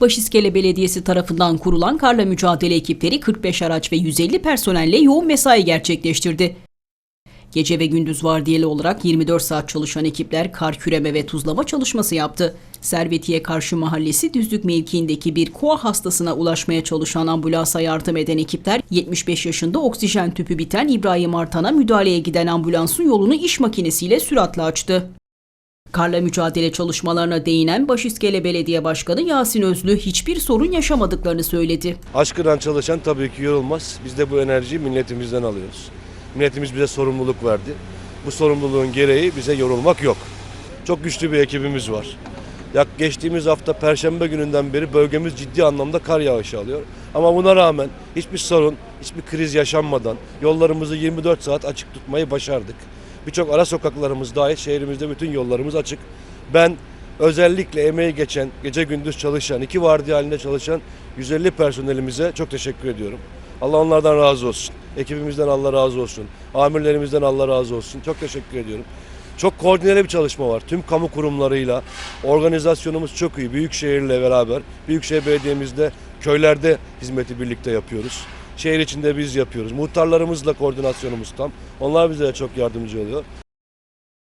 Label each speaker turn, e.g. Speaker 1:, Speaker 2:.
Speaker 1: Başiskele Belediyesi tarafından kurulan karla mücadele ekipleri 45 araç ve 150 personelle yoğun mesai gerçekleştirdi. Gece ve gündüz vardiyeli olarak 24 saat çalışan ekipler kar küreme ve tuzlama çalışması yaptı. Servetiye Karşı Mahallesi düzlük mevkiindeki bir koa hastasına ulaşmaya çalışan ambulansa yardım eden ekipler 75 yaşında oksijen tüpü biten İbrahim Artan'a müdahaleye giden ambulansın yolunu iş makinesiyle süratle açtı. Karla mücadele çalışmalarına değinen Başiskele Belediye Başkanı Yasin Özlü hiçbir sorun yaşamadıklarını söyledi.
Speaker 2: Aşkından çalışan tabii ki yorulmaz. Biz de bu enerjiyi milletimizden alıyoruz. Milletimiz bize sorumluluk verdi. Bu sorumluluğun gereği bize yorulmak yok. Çok güçlü bir ekibimiz var. Yak geçtiğimiz hafta Perşembe gününden beri bölgemiz ciddi anlamda kar yağışı alıyor. Ama buna rağmen hiçbir sorun, hiçbir kriz yaşanmadan yollarımızı 24 saat açık tutmayı başardık. Birçok ara sokaklarımız dahil şehrimizde bütün yollarımız açık. Ben özellikle emeği geçen, gece gündüz çalışan, iki vardiya halinde çalışan 150 personelimize çok teşekkür ediyorum. Allah onlardan razı olsun. Ekibimizden Allah razı olsun. Amirlerimizden Allah razı olsun. Çok teşekkür ediyorum. Çok koordineli bir çalışma var. Tüm kamu kurumlarıyla organizasyonumuz çok iyi. Büyükşehir'le beraber, Büyükşehir Belediye'mizde köylerde hizmeti birlikte yapıyoruz. Şehir içinde biz yapıyoruz. Muhtarlarımızla koordinasyonumuz tam. Onlar bize çok yardımcı oluyor.